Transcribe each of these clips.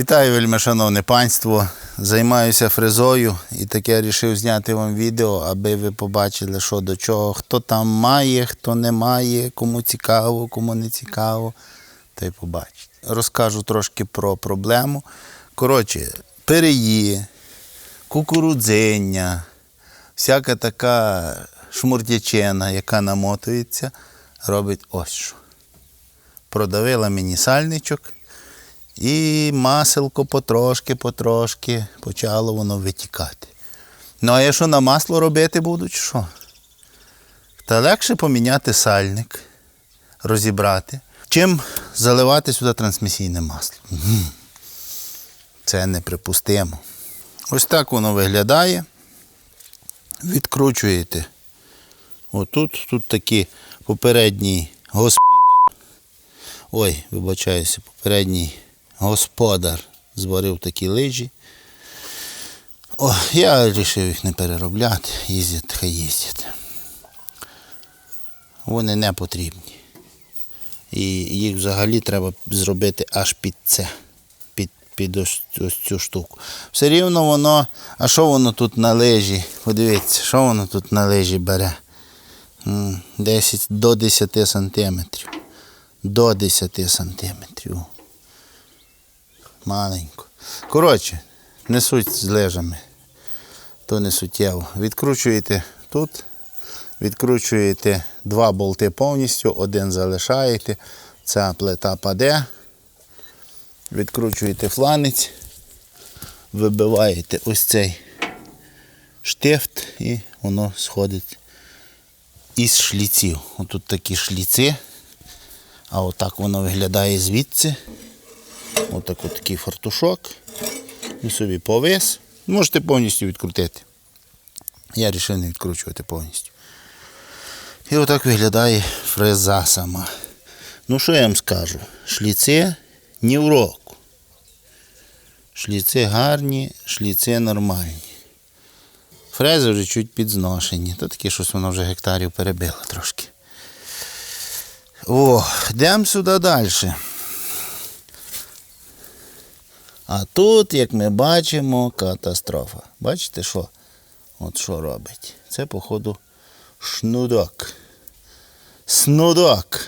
Вітаю, вельми шановне панство. Займаюся фрезою і таке вирішив зняти вам відео, аби ви побачили, що до чого, хто там має, хто не має, кому цікаво, кому не цікаво, то й побачите. Розкажу трошки про проблему. Коротше, переї, кукурудзиння, всяка така шмурдячина, яка намотується, робить ось що. Продавила мені сальничок. І маселко потрошки-потрошки почало воно витікати. Ну, а я що на масло робити буду, чи що? Та легше поміняти сальник, розібрати, чим заливати сюди трансмісійне масло. Це неприпустимо. Ось так воно виглядає. Відкручуєте. Отут тут такі попередній господар. Ой, вибачаюся, попередній господар зварив такі лижі. О, я вирішив їх не переробляти, їздять, хай їздять. Вони не потрібні. І їх взагалі треба зробити аж під це, під, під ось, ось цю штуку. Все рівно воно, а що воно тут на лижі? Подивіться, що воно тут на лижі бере? М, 10 до 10 сантиметрів. До 10 сантиметрів. Маленько. Коротше, не суть з лежами. То не суттєво. Відкручуєте тут, відкручуєте два болти повністю, один залишаєте, ця плита паде, відкручуєте фланець, вибиваєте ось цей штифт і воно сходить із шліців. Отут такі шліци, а отак воно виглядає звідси. Отак от такий фартушок. І собі повис. Можете повністю відкрутити. Я вирішив не відкручувати повністю. І отак виглядає фреза сама. Ну що я вам скажу? Шліци ні в року. Шліци гарні, шліци нормальні. Фрези вже чуть підзношені. То таке щось воно вже гектарів перебило трошки. О, йдемо сюди далі. А тут, як ми бачимо, катастрофа. Бачите що? От що робить? Це, походу, шнудок. Снудок.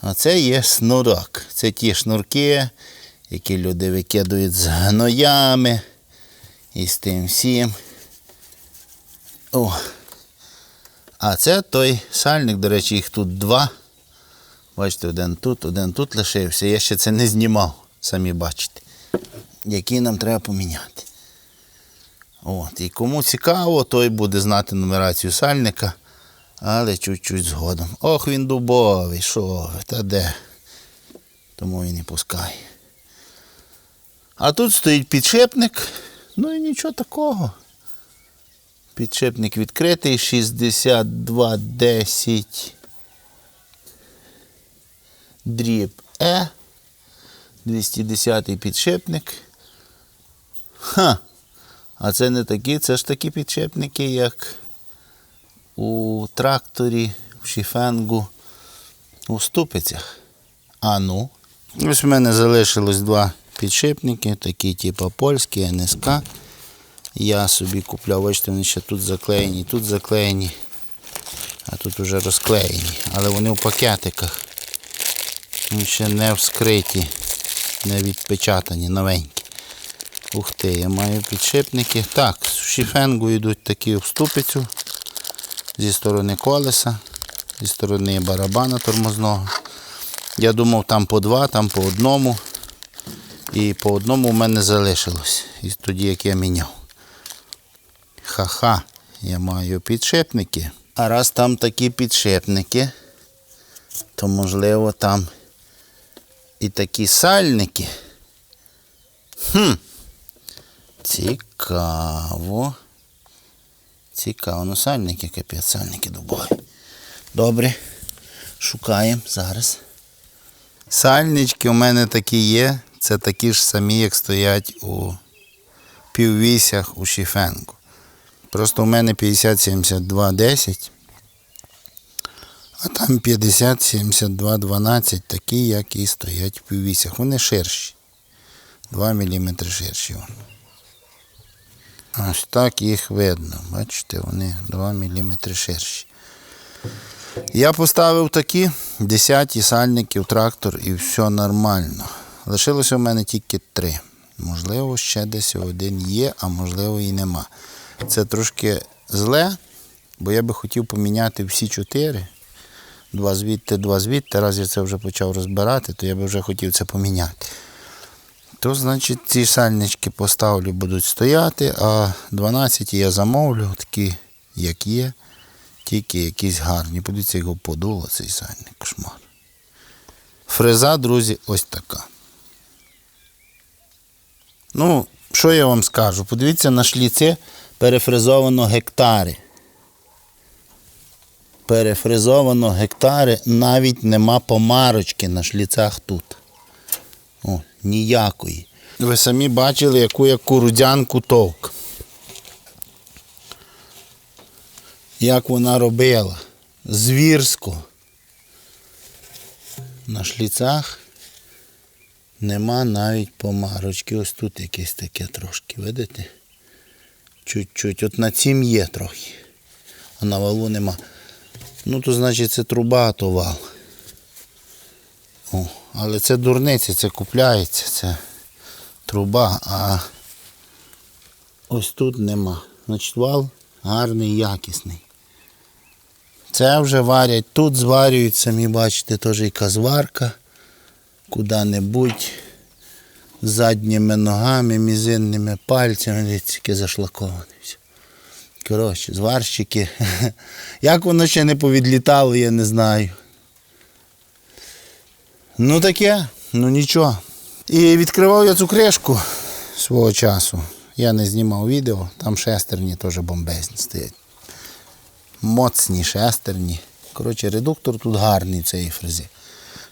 А це є снудок. Це ті шнурки, які люди викидують з гноями і з тим всім. О. А це той сальник, до речі, їх тут два. Бачите, один тут, один тут лишився. Я ще це не знімав, самі бачите, які нам треба поміняти. От, І кому цікаво, той буде знати нумерацію сальника, але чуть-чуть згодом. Ох, він дубовий, що та де? Тому і не пускай. А тут стоїть підшипник, ну і нічого такого. Підшипник відкритий 6210 дріб Е. 210 підшипник. Ха! А це не такі, це ж такі підшипники, як у тракторі, в шіфенгу, у ступицях. А ну. Ось в мене залишилось два підшипники, такі типу польські, НСК. Я собі купляв, бачите, вони ще тут заклеєні, тут заклеєні, а тут вже розклеєні. Але вони в пакетиках. Вони ще не вскриті, не відпечатані, новенькі. Ух ти, я маю підшипники. Так, з шіфенгу йдуть такі в ступицю зі сторони колеса, зі сторони барабана тормозного. Я думав там по два, там по одному. І по одному в мене залишилось. І тоді як я міняв. Ха-ха, я маю підшипники. А раз там такі підшипники, то можливо там і такі сальники. Хм. Цікаво. Цікаво. Ну сальники, капець, сальники дубові. Добре. Шукаємо зараз. Сальнички у мене такі є. Це такі ж самі, як стоять у піввісях у шіфенку. Просто у мене 50-72-10, а там 50-72-12, такі, як і стоять в піввісях. Вони ширші. 2 мм ширші. Ось так їх видно. Бачите, вони 2 мм ширші. Я поставив такі 10 сальників трактор і все нормально. Лишилося в мене тільки 3. Можливо, ще десь один є, а можливо і нема. Це трошки зле, бо я би хотів поміняти всі 4. Два звідти, два звідти. Раз я це вже почав розбирати, то я би вже хотів це поміняти. То, значить, ці сальнички поставлю, будуть стояти, а 12 я замовлю, такі, як є, тільки якісь гарні. Подивіться, його подуло, цей сальник, кошмар. Фреза, друзі, ось така. Ну, що я вам скажу? Подивіться на шліці перефрезовано гектари. Перефрезовано гектари, навіть нема помарочки на шліцах тут. О, ніякої. Ви самі бачили, яку я курудянку товк. Як вона робила. Звірсько. На шліцах нема навіть помарочки. Ось тут якесь таке трошки, видите? Чуть-чуть. От на цім є трохи. А на валу нема. Ну, то значить це труба, а то вал. О, але це дурниці, це купляється, це труба, а ось тут нема. Значить вал гарний, якісний. Це вже варять, тут зварюють, самі бачите, теж і казварка. Куди-небудь задніми ногами, мізинними пальцями, яке зашлаковане. все. Коротше, зварщики. Як воно ще не повідлітало, я не знаю. Ну таке, ну нічого. І відкривав я цю кришку свого часу. Я не знімав відео, там шестерні теж бомбезні стоять. Моцні шестерні. Коротше, редуктор тут гарний цієї фрези.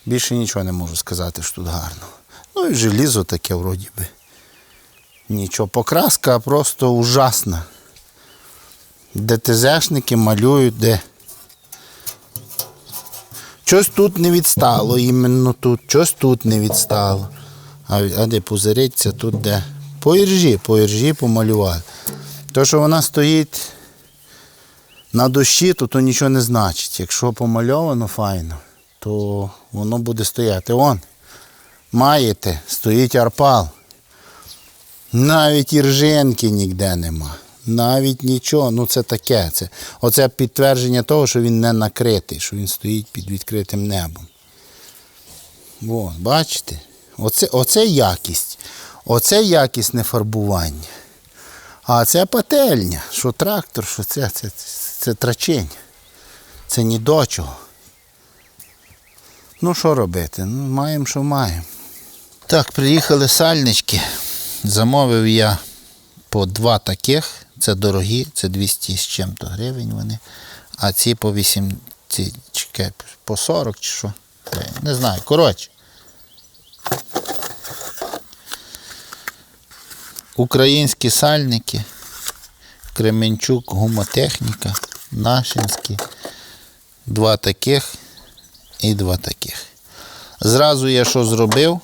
Більше нічого не можу сказати, що тут гарно. Ну і желізо таке вроді би. Нічого, покраска просто ужасна. ДТЗшники малюють, де Щось тут не відстало, іменно тут, щось тут не відстало. А, а де пузириться, тут де. По іржі, по іржі помалювали. То, що вона стоїть на дощі, то, то нічого не значить. Якщо помальовано файно, то воно буде стояти. Он, маєте, стоїть арпал. Навіть іржинки ніде нема. Навіть нічого, ну це таке. Це, оце підтвердження того, що він не накритий, що він стоїть під відкритим небом. О, бачите? Оце, оце якість. Оце якісне фарбування. А це пательня, що трактор, що це, це, це, це трачень. Це ні до чого. Ну що робити? Ну, маємо, що маємо. Так, приїхали сальнички. Замовив я по два таких. Це дорогі, це 200 з чим-то гривень вони. А ці по 8, ці, чекай, по 40 чи що. Не знаю. Коротше. Українські сальники, Кременчук, гумотехніка, Нашинські. Два таких і два таких. Зразу я що зробив?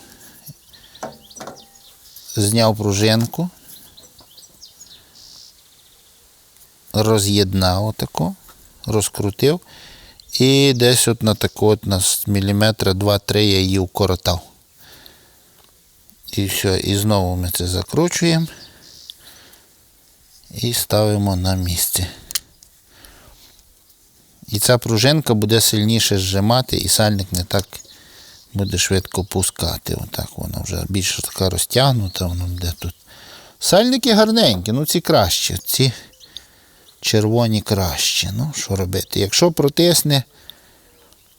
Зняв пружинку. Роз'єднав отако, розкрутив. І десь от на таку от на міліметра 2-3 я її укоротав. І все, і знову ми це закручуємо і ставимо на місце. І ця пружинка буде сильніше зжимати, і сальник не так буде швидко пускати. Отак вона вже більше така розтягнута, воно буде тут. Сальники гарненькі, ну ці краще. Ці червоні краще. Ну, що робити? Якщо протисне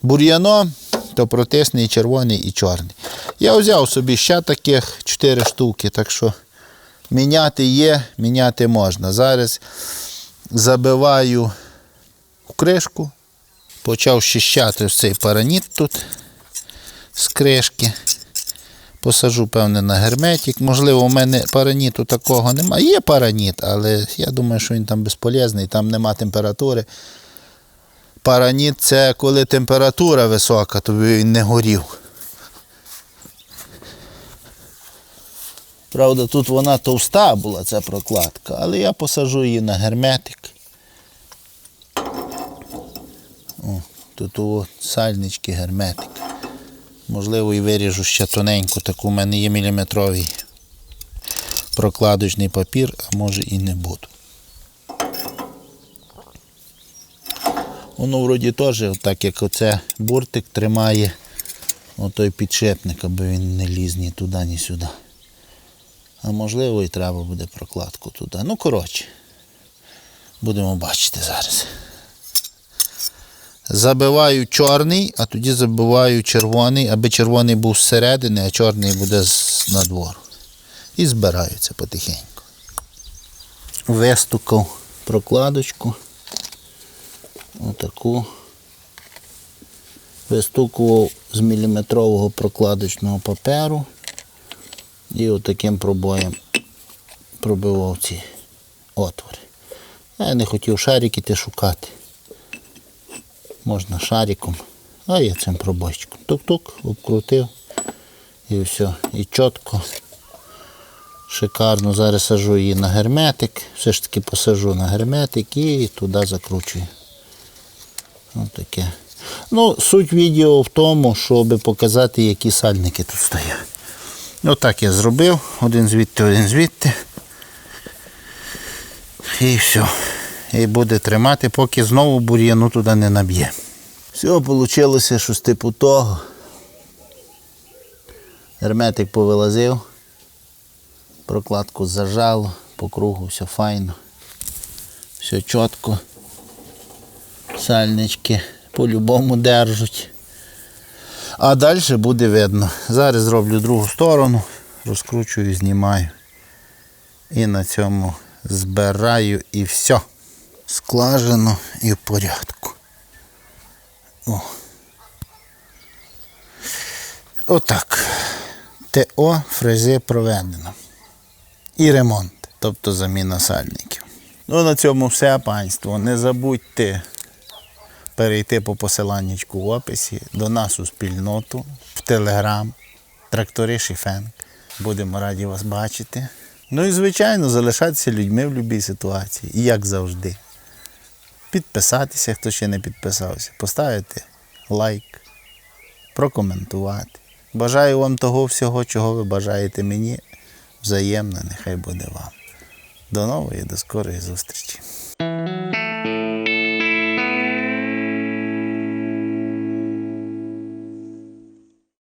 бур'яно, то протисне і червоний, і чорний. Я взяв собі ще таких 4 штуки, так що міняти є, міняти можна. Зараз забиваю в кришку, почав щищати цей параніт тут з кришки. Посажу, певне, на герметик. Можливо, у мене параніту такого немає. Є параніт, але я думаю, що він там безполезний, там нема температури. Параніт це коли температура висока, то він не горів. Правда, тут вона товста була, ця прокладка, але я посажу її на герметик. О, тут о, сальнички, герметик. Можливо, і виріжу ще тоненьку, таку у мене є міліметровий прокладочний папір, а може і не буду. Воно вроді теж, так як оце буртик тримає отой підшипник, аби він не ліз ні туди, ні сюди. А можливо і треба буде прокладку туди. Ну, коротше, будемо бачити зараз. Забиваю чорний, а тоді забиваю червоний, аби червоний був зсередини, а чорний буде з надвору. І збираються потихеньку. Вистукав прокладочку. Отаку. Вистукував з міліметрового прокладочного паперу. І отаким пробоєм пробивав ці отвори. Я не хотів шарики те шукати. Можна шариком, а я цим пробойчиком. Тук-тук, обкрутив і все. І чітко. Шикарно. Зараз сажу її на герметик. Все ж таки посажу на герметик і туди закручую. Ось таке. Ну, суть відео в тому, щоб показати, які сальники тут стоять. Отак я зробив. Один звідти, один звідти. І все. І буде тримати, поки знову бур'яну туди не наб'є. Все, вийшло щось типу того. Герметик повилазив, прокладку зажало, по кругу все файно. Все чітко. Сальнички по-любому держать. А далі буде видно. Зараз зроблю другу сторону, розкручую, знімаю. І на цьому збираю і все. Склажено і в порядку. О. Отак. ТО фрези проведено. І ремонт, тобто заміна сальників. Ну, на цьому все, панство. Не забудьте перейти по посиланнячку в описі до нас у спільноту, в Телеграм, трактори Шіфенк. Будемо раді вас бачити. Ну і, звичайно, залишатися людьми в будь-якій ситуації. Як завжди. Підписатися, хто ще не підписався, поставити лайк, прокоментувати. Бажаю вам того всього, чого ви бажаєте мені. Взаємно, нехай буде вам. До нової, до скорої зустрічі.